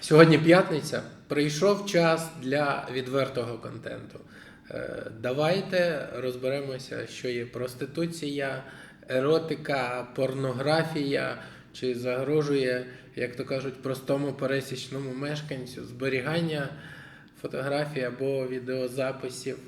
Сьогодні п'ятниця. Прийшов час для відвертого контенту. Е, Давайте розберемося, що є проституція, еротика, порнографія, чи загрожує, як то кажуть, простому пересічному мешканцю зберігання фотографій або відеозаписів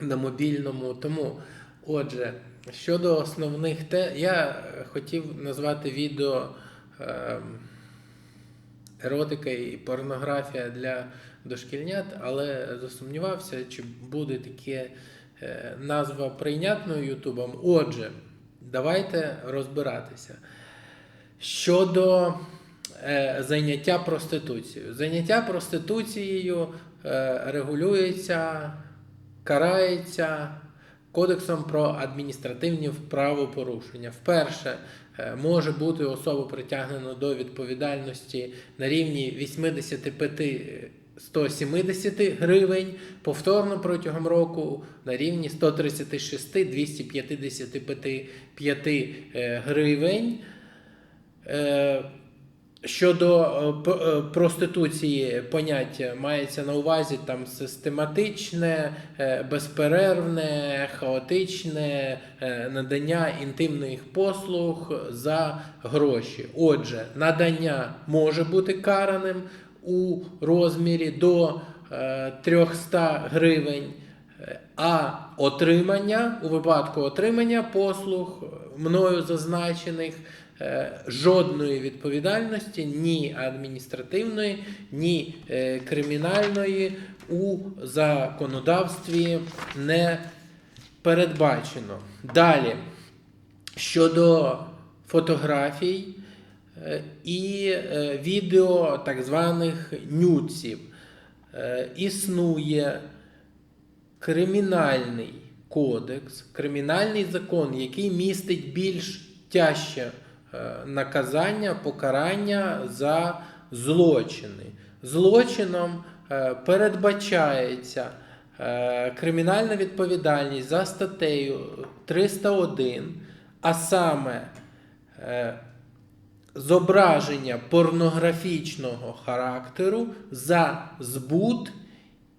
на мобільному. Тому, отже, щодо основних те, я хотів назвати відео. ем, еротика і порнографія для дошкільнят, але засумнівався, чи буде таке е, назва прийнятною Ютубом. Отже, давайте розбиратися. Щодо е, заняття проституцією. Заняття проституцією е, регулюється, карається Кодексом про адміністративні правопорушення. Вперше може бути особа притягнена до відповідальності на рівні 85 170 гривень, повторно протягом року на рівні 136 255 е, гривень. Щодо е, е, проституції поняття мається на увазі там систематичне, е, безперервне, хаотичне надання інтимних послуг за гроші. Отже, надання може бути караним у розмірі до е, 300 гривень. А отримання у випадку отримання послуг мною зазначених жодної відповідальності, ні адміністративної, ні е, кримінальної у законодавстві не передбачено. Далі щодо фотографій е, і е, відео так званих нюців. Е, Існує кримінальний кодекс, кримінальний закон, який містить більш тяжче е, наказання, покарання за злочини. Злочином е, передбачається е, кримінальна відповідальність за статтею 301, а саме е, зображення порнографічного характеру за збут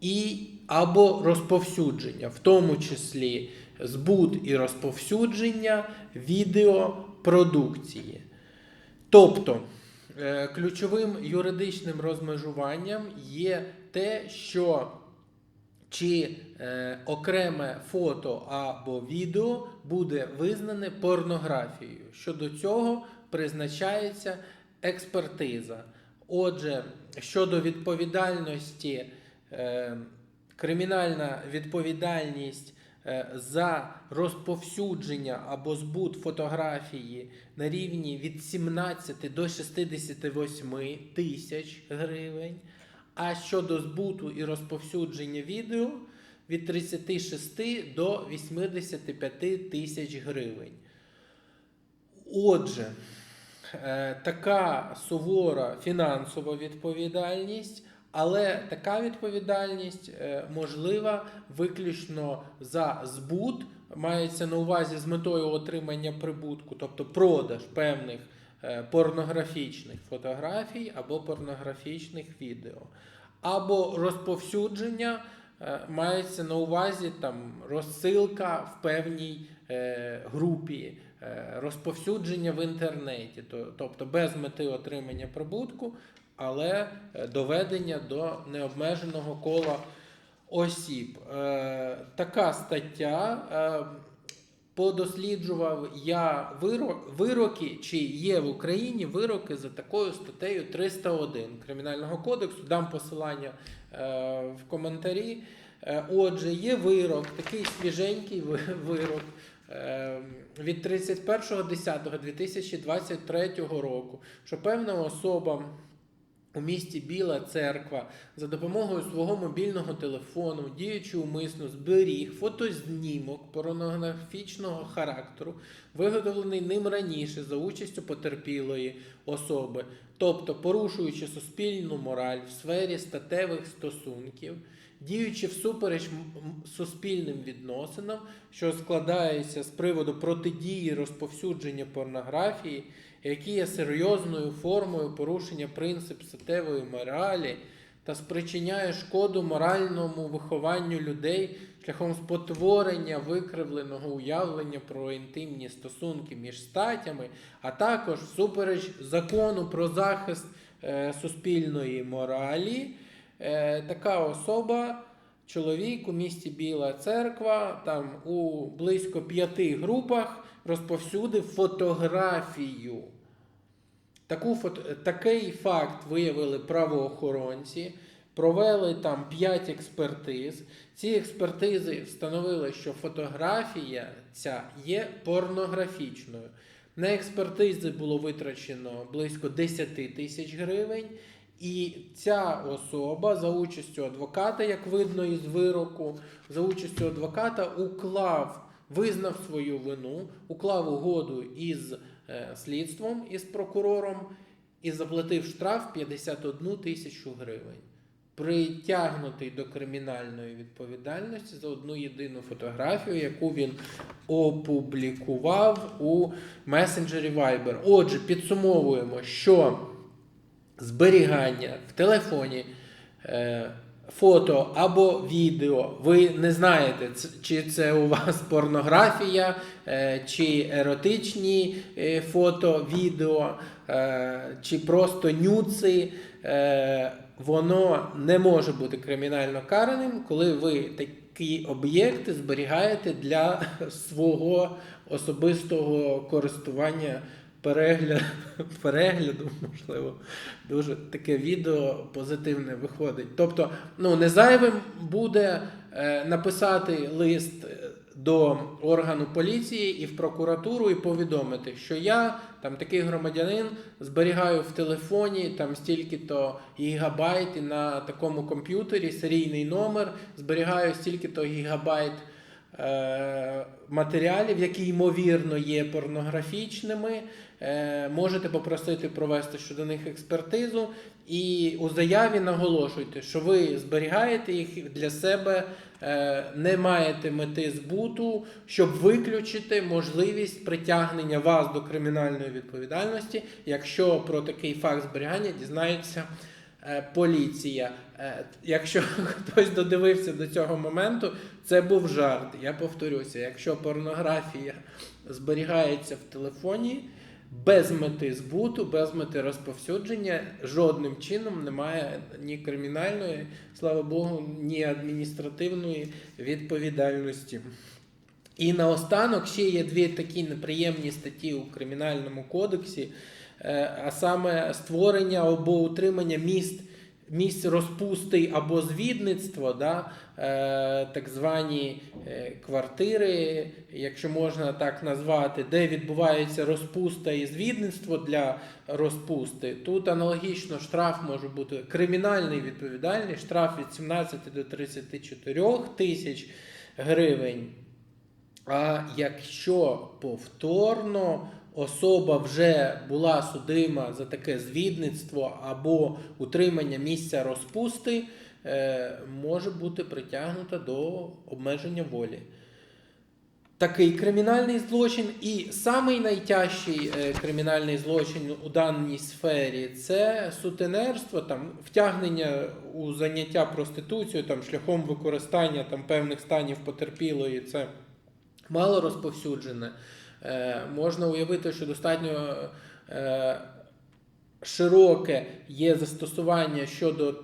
і або розповсюдження, в тому числі збут і розповсюдження відеопродукції. Тобто е, ключовим юридичним розмежуванням є те, що чи е, окреме фото або відео буде визнане порнографією. Щодо цього призначається експертиза. Отже, щодо відповідальності, е, кримінальна відповідальність за розповсюдження або збут фотографії на рівні від 17 до 68 тисяч гривень. А щодо збуту і розповсюдження відео від 36 до 85 тисяч гривень. Отже, е, така сувора фінансова відповідальність, але така відповідальність е, можлива виключно за збут, мається на увазі з метою отримання прибутку, тобто продаж певних е, порнографічних фотографій або порнографічних відео, або розповсюдження. е, Мається на увазі там розсилка в певній групі, розповсюдження в інтернеті, тобто без мети отримання прибутку, але е, доведення до необмеженого кола осіб. Е, Така стаття. е, Подосліджував я вироки, чи є в Україні вироки за такою статтею 301 Кримінального кодексу. Дам посилання в коментарі. Отже, є вирок, такий свіженький вирок від 31.10.2023 року, що певна особа у місті Біла Церква за допомогою свого мобільного телефону, діючи умисно, зберіг фотознімок порнографічного характеру, виготовлений ним раніше за участю потерпілої особи, тобто порушуючи суспільну мораль в сфері статевих стосунків, діючи всупереч суспільним відносинам, що складаються з приводу протидії розповсюдження порнографії, які є серйозною формою порушення принципу статевої моралі та спричиняє шкоду моральному вихованню людей шляхом спотворення викривленого уявлення про інтимні стосунки між статями, а також всупереч закону про захист е, суспільної моралі, е, така особа. Чоловік у місті Біла Церква там у близько п'яти групах розповсюдив фотографію. Таку. Такий факт виявили правоохоронці, провели там 5 експертиз. Ці експертизи встановили, що фотографія ця є порнографічною. На експертизи було витрачено близько 10 тисяч гривень. І ця особа за участю адвоката, як видно із вироку, за участю адвоката уклав, визнав свою вину, уклав угоду із слідством, із прокурором і заплатив штраф 51 тисячу гривень. Притягнутий до кримінальної відповідальності за одну єдину фотографію, яку він опублікував у месенджері Viber. Отже, підсумовуємо, що зберігання в телефоні е, фото або відео. Ви не знаєте, чи це у вас порнографія, е, чи еротичні е, фото, відео, е, чи просто нюци. Воно не може бути кримінально караним, коли ви такі об'єкти зберігаєте для свого особистого користування перегляду, перегляду, можливо, дуже таке відео позитивне виходить. Тобто, ну не зайвим буде е, написати лист е, до органу поліції і в прокуратуру і повідомити, що я там такий громадянин зберігаю в телефоні там стільки-то гігабайт і на такому комп'ютері серійний номер, зберігаю стільки-то гігабайт матеріалів, які ймовірно є порнографічними. Е, можете попросити провести щодо них експертизу, і у заяві наголошуйте, що ви зберігаєте їх для себе, е, не маєте мети збуту, щоб виключити можливість притягнення вас до кримінальної відповідальності, якщо про такий факт зберігання дізнається е, поліція. Е, Якщо хтось додивився до цього моменту, це був жарт. Я повторюся, якщо порнографія зберігається в телефоні без мети збуту, без мети розповсюдження, жодним чином немає ні кримінальної, слава Богу, ні адміністративної відповідальності. І наостанок ще є дві такі неприємні статті у Кримінальному кодексі, е, а саме створення або утримання міст. Місць розпусти або звідництво, да, е, так звані е, квартири, якщо можна так назвати, де відбувається розпуста і звідництво для розпусти. Тут аналогічно штраф може бути кримінальний відповідальний, штраф від 17 до 34 тисяч гривень. А якщо повторно особа вже була судима за таке звідництво або утримання місця розпусти, е, може бути притягнута до обмеження волі. Такий кримінальний злочин, і самий найтяжчий е, кримінальний злочин у даній сфері це сутенерство, там втягнення у заняття проституцією, там шляхом використання там певних станів потерпілої. Це мало розповсюджене. Е, можна уявити, що достатньо е, широке є застосування щодо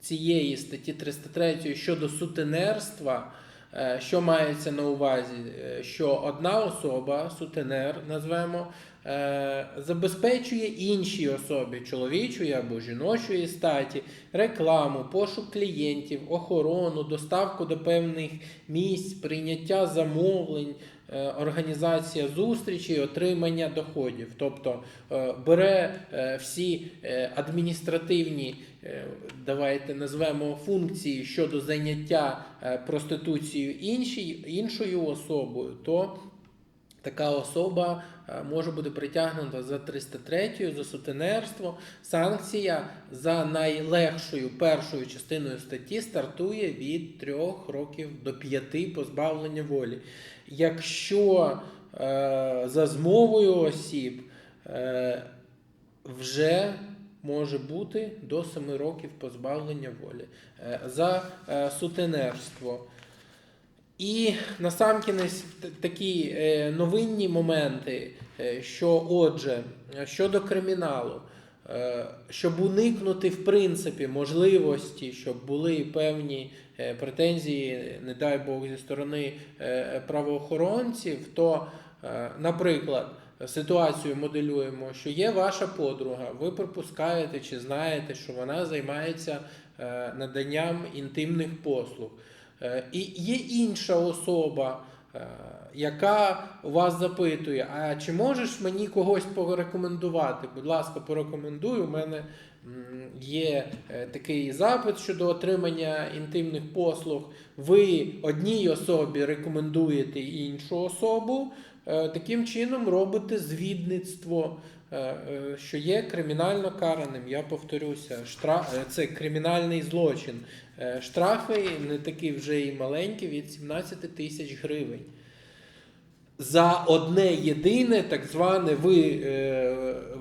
цієї статті 303 щодо сутенерства. Е, Що мається на увазі? Що одна особа, сутенер, назвемо, забезпечує іншій особі чоловічої або жіночої статі рекламу, пошук клієнтів, охорону, доставку до певних місць, прийняття замовлень, е, організація зустрічей, отримання доходів. Тобто е, бере е, всі е, адміністративні, е, давайте назвемо функції щодо зайняття е, проституцією іншою особою, то Така особа е, може бути притягнута за 303 за сутенерство. Санкція за найлегшою першою частиною статті стартує від 3 років до 5 позбавлення волі. Якщо е, за змовою осіб е, вже може бути до 7 років позбавлення волі е, за е, сутенерство. І насамкінець такі е, новинні моменти, е, що отже, щодо криміналу, е, щоб уникнути в принципі можливості, щоб були певні претензії, не дай Бог, зі сторони правоохоронців, то, наприклад, ситуацію моделюємо, що є ваша подруга, ви припускаєте чи знаєте, що вона займається наданням інтимних послуг. Е, І є інша особа, е, яка вас запитує: а чи можеш мені когось порекомендувати? Будь ласка, порекомендуй. У мене є е, такий запит щодо отримання інтимних послуг. Ви одній особі рекомендуєте іншу особу. Е, Таким чином робите звідництво, е, е, що є кримінально караним. Я повторюся, штраф це кримінальний злочин. Штрафи не такі вже і маленькі від 17 тисяч гривень. За одне єдине, так зване, ви,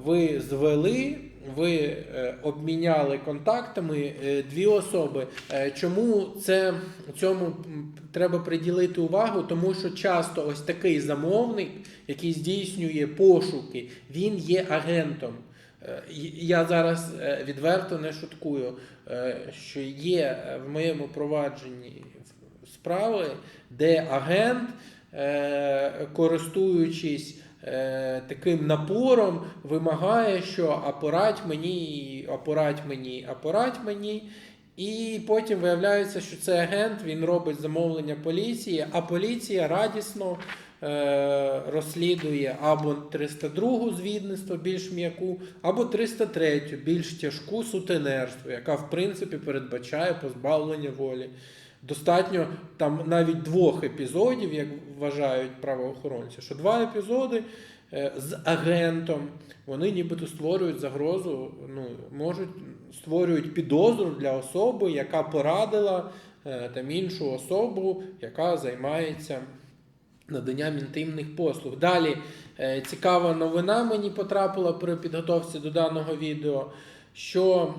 ви звели, ви е, обміняли контактами е, дві особи. Е, Чому це цьому треба приділити увагу? Тому що часто ось такий замовник, який здійснює пошуки, він є агентом. Я зараз відверто не шуткую, що є в моєму провадженні справи, де агент, користуючись таким напором, вимагає, що апарать мені, апарать мені, апарать мені. І потім виявляється, що це агент, він робить замовлення поліції, а поліція радісно е, розслідує або 302 звідництво більш м'яку, або 303 більш тяжку сутенерство, яка в принципі передбачає позбавлення волі. Достатньо там навіть двох епізодів, як вважають правоохоронці, що два епізоди е, з агентом вони нібито створюють загрозу, ну, можуть створюють підозру для особи, яка порадила е, там іншу особу, яка займається наданням інтимних послуг. Далі е, цікава новина мені потрапила при підготовці до даного відео, що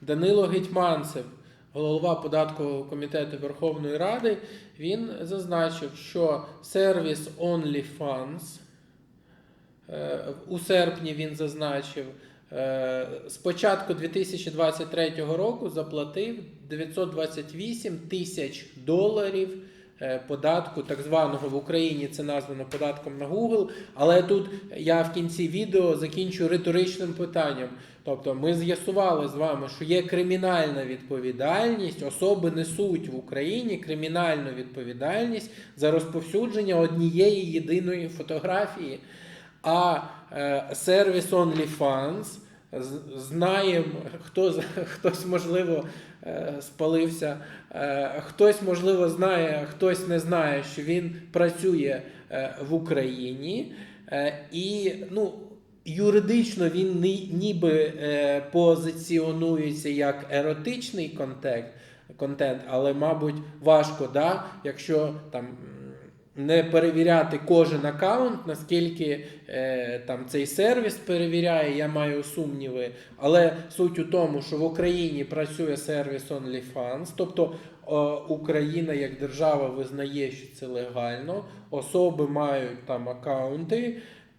Данило Гетьманцев, голова податкового комітету Верховної Ради, він зазначив, що сервіс OnlyFans е, у серпні він зазначив. е, З початку 2023 року заплатив 928 тисяч доларів податку, так званого в Україні це названо податком на Google. Але тут я в кінці відео закінчу риторичним питанням. Тобто ми з'ясували з вами, що є кримінальна відповідальність, особи несуть в Україні кримінальну відповідальність за розповсюдження однієї єдиної фотографії. А е, сервіс OnlyFans знаємо, хто хтось можливо е, спалився, е, хтось можливо знає, хтось не знає, що він працює е, в Україні. І ну, юридично він ніби позиціонується як еротичний контент, контент, але, мабуть, важко, да, якщо там. Не перевіряти кожен аккаунт, наскільки е, там цей сервіс перевіряє, я маю сумніви. Але суть у тому, що в Україні працює сервіс OnlyFans, тобто е, Україна як держава визнає, що це легально, особи мають там аккаунти,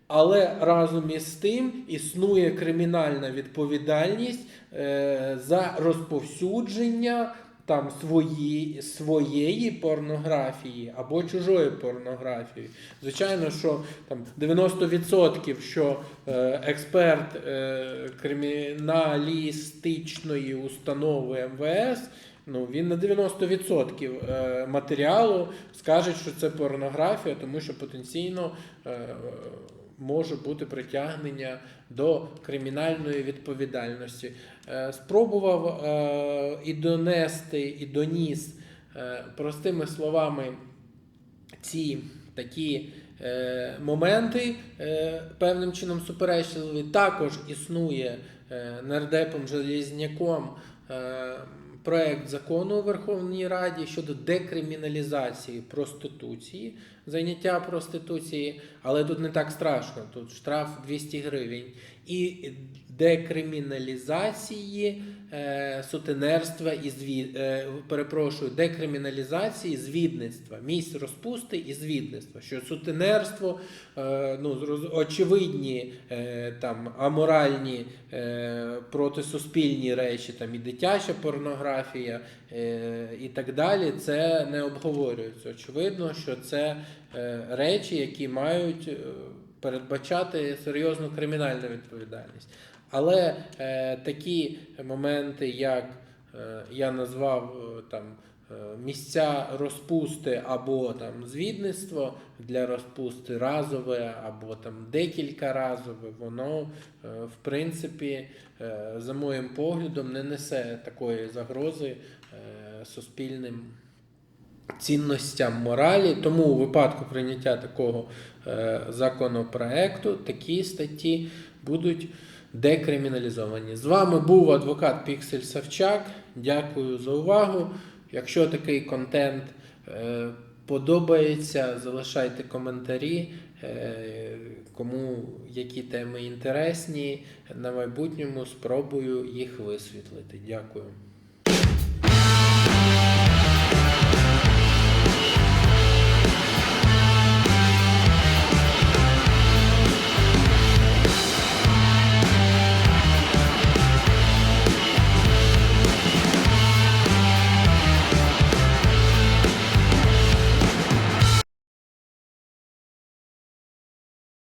але разом із тим існує кримінальна відповідальність е, за розповсюдження там свої, своєї порнографії або чужої порнографії. Звичайно, що там 90% що е, експерт е, криміналістичної установи МВС. Ну, він на 90% е, матеріалу скаже, що це порнографія, тому що потенційно е, може бути притягнення до кримінальної відповідальності. Е, Спробував е, і донести, і доніс е, простими словами ці такі моменти певним чином суперечливі. Також існує нардепом Железняком проект закону у Верховній Раді щодо декриміналізації проституції, зайняття проституції, але тут не так страшно, тут штраф 200 гривень. І декриміналізації е, сутенерства і звід, е, перепрошую, декриміналізації звідництва, місць розпусти і звідництва. Що сутенерство, е, ну, очевидні е, там аморальні е, протисуспільні речі, там і дитяча порнографія е, і так далі, це не обговорюється. Очевидно, що це е, речі, які мають е, передбачати серйозну кримінальну відповідальність. Але е, такі моменти, як е, я назвав е, там. е, Місця розпусти або там звідництво для розпусти разове, або там декілька разове, воно е, в принципі, е, за моїм поглядом, не несе такої загрози е, суспільним цінностям моралі. Тому у випадку прийняття такого е, законопроекту такі статті будуть декриміналізовані. З вами був адвокат Піксель Савчак. Дякую за увагу. Якщо такий контент е, подобається, залишайте коментарі. Е, Кому які теми інтересні, на майбутньому спробую їх висвітлити. Дякую.